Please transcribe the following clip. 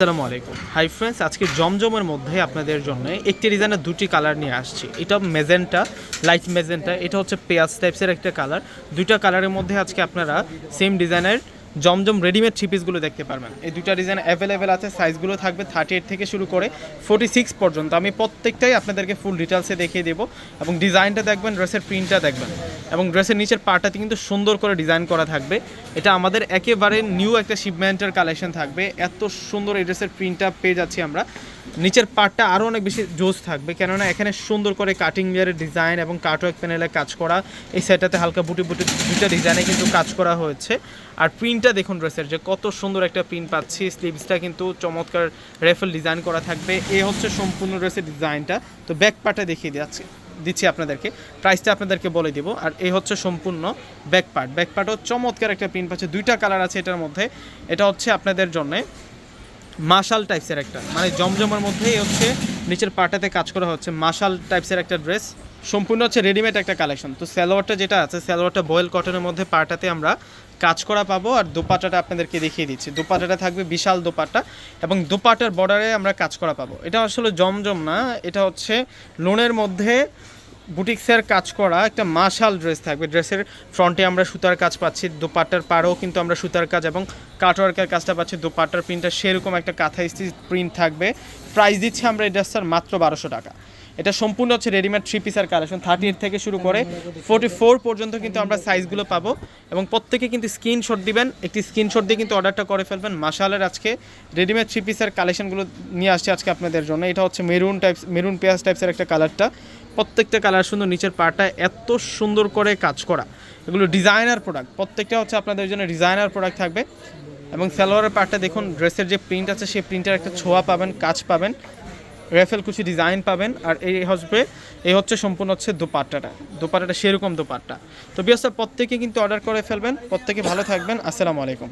আসসালামু আলাইকুম। Hi friends আজকে জমজমের মধ্যে আপনাদের জন্য একটি ডিজাইনের দুটি কালার নিয়ে আসছি। এটা মেজেন্টা লাইট মেজেন্টা এটা হচ্ছে পেঁয়াজ টাইপসের একটা কালার। দুইটা কালারের মধ্যে আজকে আপনারা সেম ডিজাইনের জমজম রেডিমেড থ্রি পিসগুলো দেখতে পারবেন। এই দুইটা ডিজাইন অ্যাভেলেবেল আছে সাইজগুলো থাকবে থার্টি এইট থেকে শুরু করে ফোর্টি সিক্স পর্যন্ত। আমি প্রত্যেকটাই আপনাদেরকে ফুল ডিটেলসে দেখিয়ে দেবো এবং ডিজাইনটা দেখবেন ড্রেসের প্রিন্টটা দেখবেন। এবং ড্রেসের নিচের পাটাতে কিন্তু সুন্দর করে ডিজাইন করা থাকবে। এটা আমাদের একেবারে নিউ একটা শিপমেন্টের কালেকশন থাকবে। এত সুন্দর এই ড্রেসের প্রিন্টটা পেয়ে যাচ্ছি আমরা। নিচের পার্টটা আরও অনেক বেশি জোস থাকবে, কেননা এখানে সুন্দর করে কাটিং লেয়ারের ডিজাইন এবং কাটওয়ার্ক প্যানেলে কাজ করা। এই সেটটাতে হালকা বুটি বুটি দুইটা ডিজাইনে কিন্তু কাজ করা হয়েছে। আর প্রিন্টটা দেখুন ড্রেসের, যে কত সুন্দর একটা প্রিন্ট পাচ্ছি। স্লিভসটা কিন্তু চমৎকার রেফেল ডিজাইন করা থাকবে। এ হচ্ছে সম্পূর্ণ ড্রেসের ডিজাইনটা। তো ব্যাক পার্টটা দেখিয়ে দিচ্ছি দিচ্ছি আপনাদেরকে। প্রাইসটা আপনাদেরকে বলে দিব। আর এই হচ্ছে সম্পূর্ণ ব্যাক পার্ট। ব্যাক পার্টও চমৎকার একটা প্রিন্ট পাচ্ছে। দুইটা কালার আছে এটার মধ্যে। এটা হচ্ছে আপনাদের জন্যে মাশাল টাইপসের একটা। মানে জমজমের মধ্যেই হচ্ছে, নিচের পাটাতে কাজ করা হচ্ছে মাশাল টাইপসের একটা ড্রেস। সম্পূর্ণ হচ্ছে রেডিমেড একটা কালেকশন তো সালোয়ারটা যেটা আছে, সালোয়ারটা বয়েল কটনের মধ্যে পাটাতে আমরা কাজ করা পাবো আর দোপাটাটা আপনাদেরকে দেখিয়ে দিচ্ছি। দোপাটাটা থাকবে বিশাল দোপাটা এবং দোপাটার বর্ডারে আমরা কাজ করা পাবো। এটা আসলে জমজম না, এটা হচ্ছে লোনের মধ্যে বুটিক্সের কাজ করা একটা মাশাল ড্রেস থাকবে। ড্রেসের ফ্রন্টে আমরা সুতার কাজ পাচ্ছি দোপাট্টার পাড়েও কিন্তু আমরা সুতার কাজ এবং কাটওয়ার্কের কাজটা পাচ্ছি। দোপাট্টার প্রিন্টটা সেরকম একটা কাঁথা স্টিচ প্রিন্ট থাকবে। প্রাইস দিচ্ছি আমরা এই ড্রেসটার মাত্র বারোশো টাকা। এটা সম্পূর্ণ হচ্ছে রেডিমেড থ্রি পিসের কালেকশন থার্টি এইট থেকে শুরু করে ফোর্টি ফোর পর্যন্ত কিন্তু আমরা সাইজগুলো পাবো এবং প্রত্যেকে কিন্তু স্ক্রিনশট দিবেন, একটি স্ক্রিনশট দিয়ে কিন্তু অর্ডারটা করে ফেলবেন। মাসালের আজকে রেডিমেড থ্রি পিসের কালেকশনগুলো নিয়ে আসছে আজকে আপনাদের জন্য। এটা হচ্ছে মেরুন টাইপস মেরুন পেঁয়াজ টাইপসের একটা কালারটা প্রত্যেকটা কালার সুন্দর নিচের পাটা এত সুন্দর করে কাজ করা। এগুলো ডিজাইনার প্রোডাক্ট প্রত্যেকটা হচ্ছে আপনাদের জন্য ডিজাইনার প্রোডাক্ট থাকবে। এবং সালোয়ারের পার্টটা দেখুন ড্রেসের যে প্রিন্ট আছে, সেই প্রিন্টের একটা ছোঁয়া পাবেন, কাজ পাবেন। রেফেল কুচি ডিজাইন পাবেন আর এই হসবে, এই হচ্ছে সম্পূর্ণ হচ্ছে দোপাট্টাটা। দোপাট্টাটা সেরকম দোপাট্টা। তো বিয়সা প্রত্যেকে কিন্তু অর্ডার করে ফেলবেন। প্রত্যেকে ভালো থাকবেন। আসসালামু আলাইকুম।